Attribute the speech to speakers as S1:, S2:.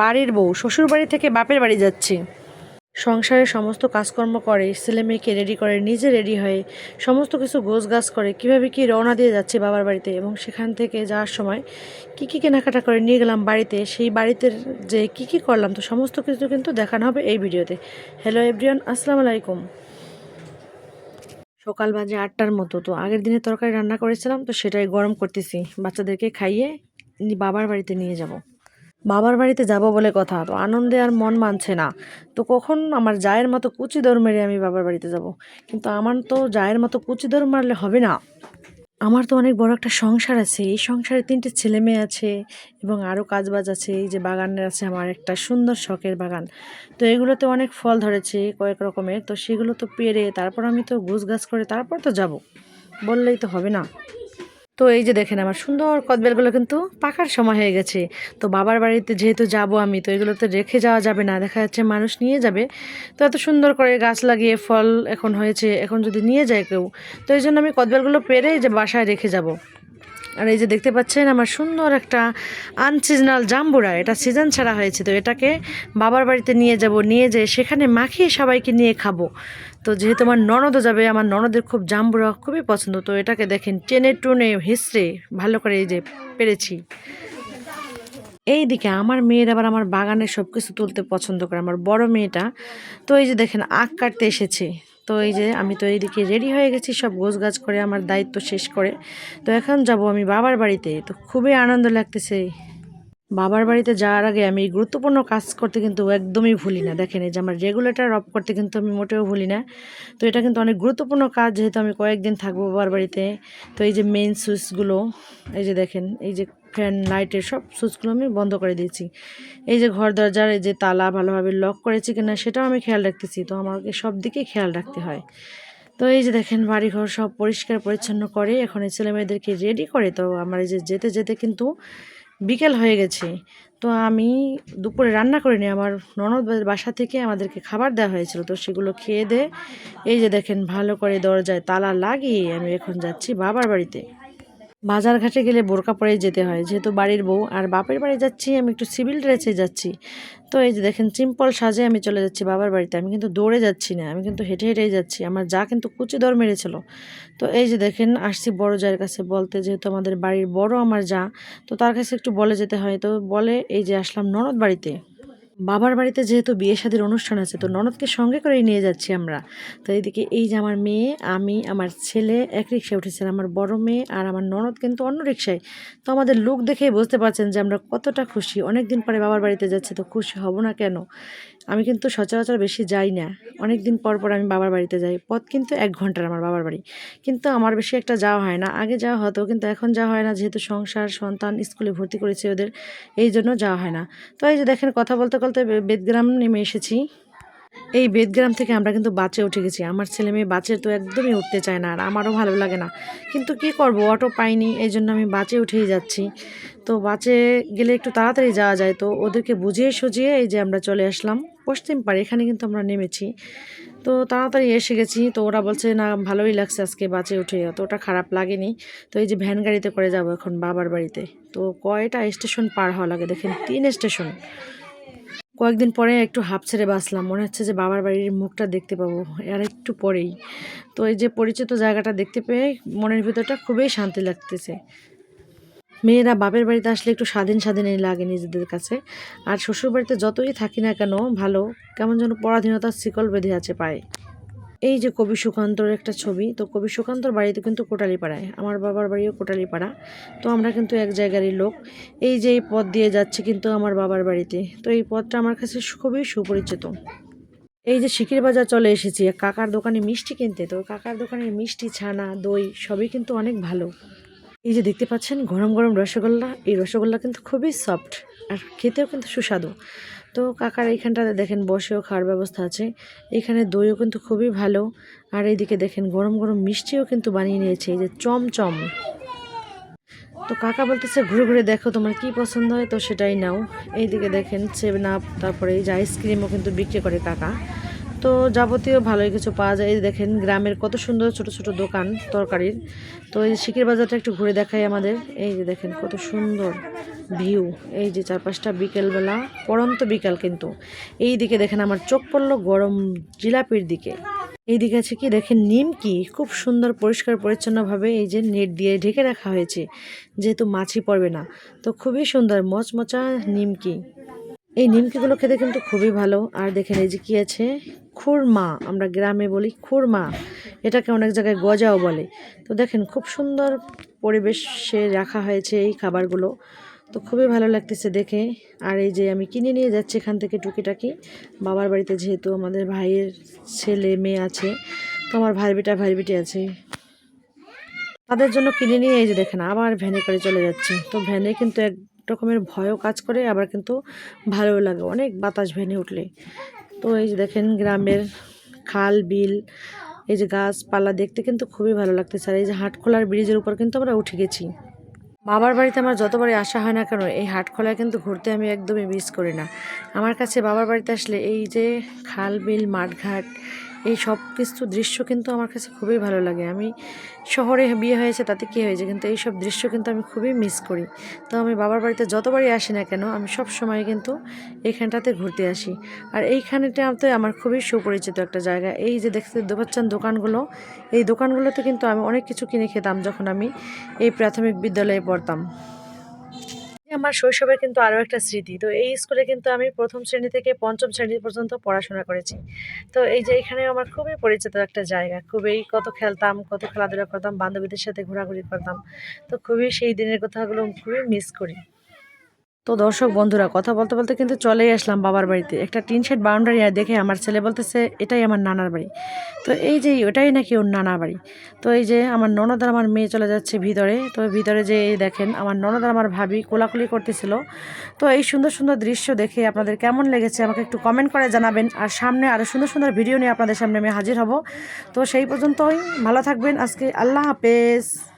S1: বাড়ির বউ, শ্বশুর বাড়ি থেকে বাপের বাড়ি যাচ্ছি। সংসারের সমস্ত কাজকর্ম করে, ছেলে মেয়েকে রেডি করে, নিজে রেডি হয়ে সমস্ত কিছু গোছ গাছ করে, কীভাবে কি রওনা দিয়ে যাচ্ছে বাবার বাড়িতে এবং সেখান থেকে যাওয়ার সময় কি কি কেনাকাটা করে নিয়ে গেলাম বাড়িতে, সেই বাড়িতে যে কি কি করলাম, তো সমস্ত কিছু কিন্তু দেখানো হবে এই ভিডিওতে। হ্যালো এভরিওয়ান আসসালামু আলাইকুম। সকাল বাজে আটটার মতো, তো আগের দিনে তরকারি রান্না করেছিলাম, তো সেটাই গরম করতেছি। বাচ্চাদেরকে খাইয়ে বাবার বাড়িতে নিয়ে যাব। বাবার বাড়িতে যাব বলে কথা, তো আনন্দে আর মন মানছে না। তো কখন আমার জায়ের মতো কুচি দৌড় মেরে আমি বাবার বাড়িতে যাব? কিন্তু আমার তো জায়ের মতো কুচি দৌড় মারলে হবে না। আমার তো অনেক বড় একটা সংসার আছে, এই সংসারে তিনটে ছেলে মেয়ে আছে এবং আরও কাজবাজ আছে, এই যে বাগানের আছে আমার একটা সুন্দর শখের বাগান। তো এগুলোতে অনেক ফল ধরেছে কয়েক রকমের, তো সেগুলো তো পেরে তারপর আমি তো গুছ গাছ করে তারপর তো যাব। বললেই তো হবে না। তো এই যে দেখেন আমার সুন্দর কদবেলগুলো কিন্তু পাকার সময় হয়ে গেছে। তো বাবার বাড়িতে যেহেতু যাব আমি, তো এগুলো তো রেখে যাওয়া যাবে না, দেখা যাচ্ছে মানুষ নিয়ে যাবে। তো এত সুন্দর করে গাছ লাগিয়ে ফল এখন হয়েছে, এখন যদি নিয়ে যায় কেউ, তো এই জন্য আমি কদবেলগুলো পেরে যে বাসায় রেখে যাব। আর এই যে দেখতে পাচ্ছেন আমার সুন্দর একটা আনসিজনাল জাম্বুরা, এটা সিজন ছাড়া হয়েছে, তো এটাকে বাবার বাড়িতে নিয়ে যাব, নিয়ে যেয়ে সেখানে মাখিয়ে সবাইকে নিয়ে খাব। তো যেহেতু আমার ননদও যাবে, আমার ননদের খুব জাম্বুরা খুবই পছন্দ, তো এটাকে দেখেন টেনে টুনে হিসড়ে ভালো করে এই যে পেরেছি। এই দিকে আমার মেয়ের আবার আমার বাগানে সব কিছু তুলতে পছন্দ করে, আমার বড় মেয়েটা। তো এই যে দেখেন আখ কাটতে এসেছে, তো এই যে আমি তো এইদিকে রেডি হয়ে গেছি, সব গোছ গাছ করে আমার দায়িত্ব শেষ করে। তো এখন যাব আমি বাবার বাড়িতে, তো খুবই আনন্দ লাগতেছে। বাবার বাড়িতে যাওয়ার আগে আমি গুরুত্বপূর্ণ কাজ করতে কিন্তু একদমই ভুলি না। দেখেন, এই যে আমার রেগুলেটর অফ করতে কিন্তু আমি মোটেও ভুলি না। তো এটা কিন্তু অনেক গুরুত্বপূর্ণ কাজ, যেহেতু আমি কয়েকদিন থাকব বাবার বাড়িতে। তো এই যে মেইন সুইচগুলো এই যে দেখেন, এই যে ফ্যান লাইটের সব সুইচগুলো আমি বন্ধ করে দিয়েছি। এই যে ঘর দরজার, এই যে তালা ভালোভাবে লক করেছি কিনা সেটাও আমি খেয়াল রাখতেছি। তো আমাকে সব দিকে খেয়াল রাখতে হয়। তো এই যে দেখেন, বাড়িঘর সব পরিষ্কার পরিচ্ছন্ন করে এখন এই ছেলে মেয়েদেরকে রেডি করে। তো আমার এই যে যেতে যেতে কিন্তু বিকেল হয়ে গেছে। তো আমি দুপুরে রান্না করিনি আমার ননদ বাসা থেকে আমাদেরকে খাবার দেওয়া হয়েছিল। তো সেগুলো খেয়ে দে। এই যে দেখেন, ভালো করে দরজায় তালা লাগিয়ে আমি এখন যাচ্ছি বাবার বাড়িতে। বাজার ঘাটে গেলে বোরকা পরেই যেতে হয়। যেহেতু বাড়ির বউ আর বাপের বাড়ি যাচ্ছি, আমি একটু সিভিল ড্রেসে যাচ্ছি। তো এই যে দেখেন সিম্পল সাজে আমি চলে যাচ্ছি বাবার বাড়িতে। আমি কিন্তু দৌড়ে যাচ্ছি না, আমি কিন্তু হেঁটে হেঁটেই যাচ্ছি। আমার যা কিন্তু কুচি দর মেরেছিল। তো এই যে দেখেন, আসছি বড় জায়ের কাছে বলতে, যেহেতু আমাদের বাড়ির বড় আমার যা, তো তার কাছে একটু বলে যেতে হয়। তো বলে, এই যে আসলাম ননদ বাড়িতে। বাবার বাড়িতে যেহেতু বিয়ে শাদির অনুষ্ঠান আছে তো ননদকে সঙ্গে করেই নিয়ে যাচ্ছি আমরা। তো এইদিকে এই যে আমার মেয়ে আমি আমার ছেলে এক রিক্সায় উঠেছেন আমার বড় মেয়ে আর আমার ননদ কিন্তু অন্য রিক্সায় তো আমাদের লোক দেখেই বুঝতে পারছেন যে আমরা কতটা খুশি। অনেক দিন পরে বাবার বাড়িতে যাচ্ছি তো খুশি হব না কেন? আমি কিন্তু সচরাচর বেশি যাই না। অনেক দিন পর পর আমি বাবার বাড়িতে যাই। পথ কিন্তু এক ঘণ্টার আমার বাবার বাড়ি। কিন্তু আমার বেশি একটা যাওয়া হয় না। আগে যাওয়া হতো, কিন্তু এখন যাওয়া হয় না। যেহেতু সংসার, সন্তান স্কুলে ভর্তি করেছে ওদের, এই জন্য যাওয়া হয় না। তো এই যে দেখেন, কথা বলতে বলতে বেদগ্রাম নেমে এসেছি। এই বেদগ্রাম থেকে আমরা কিন্তু বাসে উঠে গেছি। আমার ছেলে মেয়ে বাসে তো একদমই উঠতে চায় না আর আমারও ভালো লাগে না। কিন্তু কি করব? অটো পাইনি এই জন্য আমি বাসে উঠেই যাচ্ছি। তো বাসে গেলে একটু তাড়াতাড়ি যাওয়া যায়। তো ওদেরকে বুঝিয়ে সুঝিয়ে এই যে আমরা চলে আসলাম পশ্চিম পাড়ে, এখানে কিন্তু আমরা নেমেছি। তো তাড়াতাড়ি এসে গেছি। তো ওরা বলছে, না, ভালোই লাগছে আজকে বাসে উঠে। ওটা খারাপ লাগেনি। তো এই যে ভ্যান গাড়িতে করে যাব এখন বাবার বাড়িতে। তো কয়টা স্টেশন পার হওয়া লাগে দেখেন? তিন স্টেশন। কয়েকদিন পরে একটু হাফ ছেড়ে বাসলাম মনে হচ্ছে যে বাবার বাড়ির মুখটা দেখতে পাবো। আর একটু পরেই। তো এই যে পরিচিত জায়গাটা দেখতে পেয়ে মনের ভিতরটা খুবই শান্তি লাগতেছে। মেয়েরা বাপের বাড়িতে আসলে একটু স্বাধীন স্বাধীনই লাগে নিজেদের কাছে। আর শ্বশুর বাড়িতে যতই থাকি না কেন ভালো, কেমন যেন পরাধীনতার শিকল বেঁধে আছে পায়ে। এই যে কবি সুকান্তর একটা ছবি, তো কবি সুকান্তর বাড়িতে কিন্তু কোটালীপাড়ায়। আমার বাবার বাড়িও কোটালীপাড়া। তো আমরা কিন্তু এক জায়গারই লোক। এই যে এই পথ দিয়ে যাচ্ছে কিন্তু আমার বাবার বাড়িতে। তো এই পথটা আমার কাছে খুবই সুপরিচিত। এই যে শিকির বাজার চলে এসেছি। কাকার দোকানে মিষ্টি কিনতে। তো কাকার দোকানে মিষ্টি, ছানা, দই সবই কিন্তু অনেক ভালো। এই যে দেখতে পাচ্ছেন গরম গরম রসগোল্লা। এই রসগোল্লা কিন্তু খুবই সফট। আর খেতেও কিন্তু সুস্বাদু। তো কাকার এইখানটাতে দেখেন বসেও খাওয়ার ব্যবস্থা আছে। এখানে দইও কিন্তু খুবই ভালো। আর এইদিকে দেখেন গরম গরম মিষ্টিও কিন্তু বানিয়ে নিয়েছে, এই যে চমচম। তো কাকা বলতেছে, ঘুরে ঘুরে দেখো তোমার কি পছন্দ হয়, তো সেটাই নাও। এইদিকে দেখেন সেভেন আপ তারপরে এই যে আইসক্রিমও কিন্তু বিক্রি করে কাকা। তো যাবতীয় ভালোই কিছু পাওয়া যায়। দেখেন, গ্রামের কত সুন্দর ছোট ছোট দোকান, তরকারির। তো এই শিকির বাজারটা একটু ঘুরে দেখাই আমাদের। এই যে দেখেন, কত সুন্দর ভিউ। এই যে চারপাশটা বিকেলবেলা পরন্ত বিকাল কিন্তু। এই দিকে দেখেন আমার চোখ পড়ল গরম জিলাপির দিকে। এই দিকে আছে কি, দেখেন নিমকি খুব সুন্দর, পরিষ্কার, পরিচ্ছন্নভাবে এই যে নেট দিয়ে ঢেকে রাখা হয়েছে। যেহেতু মাছি পড়বে না, তো খুবই সুন্দর, মচমচা নিমকি এই নিমকিগুলো খেতে কিন্তু খুবই ভালো। আর দেখেন এই যে কি আছে? খুরমা, আমরা গ্রামে বলি খুরমা। এটাকে অনেক জায়গায় গজাও বলে। তো দেখেন খুব সুন্দর পরিবেশে রাখা হয়েছে এই খাবারগুলো। তো খুবই ভালো লাগতেছে দেখে। আর এই যে আমি কিনে নিয়ে যাচ্ছি এখান থেকে টুকিটাকি। বাবার বাড়িতে যেহেতু আমাদের ভাইয়ের ছেলে মেয়ে আছে, তো আমার ভাই বেটা ভাই বেটি আছে। তাদের জন্য কিনে নিয়ে এই যে দেখেন আবার ভ্যানে করে চলে যাচ্ছি। তো ভ্যানে কিন্তু এক রকমের ভয়ও কাজ করে, আবার কিন্তু ভালোও লাগে। অনেক বাতাস ভ্যানে উঠলে। তো এই যে দেখেন গ্রামের খাল, বিল, এই যে গাছপালা দেখতে কিন্তু খুবই ভালো লাগতেছে। আর এই যে হাটখোলার ব্রিজের উপর কিন্তু আমরা উঠে গেছি। বাবার বাড়িতে আমার যতবারই আসা হয় না কেন, এই হাটখোলায় কিন্তু ঘুরতে আমি একদমই মিস করি না। আমার কাছে বাবার বাড়িতে আসলে এই যে খাল, বিল, মাঠঘাট এই সব কিছু দৃশ্য কিন্তু আমার কাছে খুবই ভালো লাগে। আমি শহরে বিয়ে হয়েছে, তাতে কী হয়েছে? কিন্তু এই সব দৃশ্য কিন্তু আমি খুবই মিস করি। তো আমি বাবার বাড়িতে যতবারই আসি না কেন, আমি সব সময় কিন্তু এইখানটাতে ঘুরতে আসি। আর এইখানেটাতে আমার খুবই সুপরিচিত একটা জায়গা। এই যে দেখতে পাচ্ছেন দোকানগুলো, এই দোকানগুলোতে কিন্তু আমি অনেক কিছু কিনে খেতাম যখন আমি এই প্রাথমিক বিদ্যালয়ে পড়তাম। আমার শৈশবের কিন্তু আরও একটা স্মৃতি। তো এই স্কুলে কিন্তু আমি প্রথম শ্রেণি থেকে পঞ্চম শ্রেণি পর্যন্ত পড়াশোনা করেছি। তো এই যে এখানে আমার খুবই পরিচিত একটা জায়গা। খুবই কত খেলতাম, কত খেলাধুলা করতাম, বান্ধবীদের সাথে ঘোরাঘুরি করতাম। তো খুবই সেই দিনের কথাগুলো খুবই মিস করি। তো দর্শক বন্ধুরা, কথা বলতে বলতে কিন্তু চলেই আসলাম বাবার বাড়িতে। একটা টিন শেড বাউন্ডারি দেখে আমার ছেলে বলতেছে, এটাই আমার নানার বাড়ি। তো এই যে, ওটাই নাকি ওর নানা বাড়ি। তো এই যে, আমার ননদ আর আমার মেয়ে চলে যাচ্ছে ভিতরে। তো ভিতরে যে দেখেন, আমার ননদ আর আমার ভাবি কোলাকুলি করতেছিল। তো এই সুন্দর সুন্দর দৃশ্য দেখে আপনাদের কেমন লেগেছে আমাকে একটু কমেন্ট করে জানাবেন। আর সামনে আরও সুন্দর সুন্দর ভিডিও নিয়ে আপনাদের সামনে আমি হাজির হব। তো সেই পর্যন্তই, ভালো থাকবেন। আজকে আল্লাহ হাফেজ।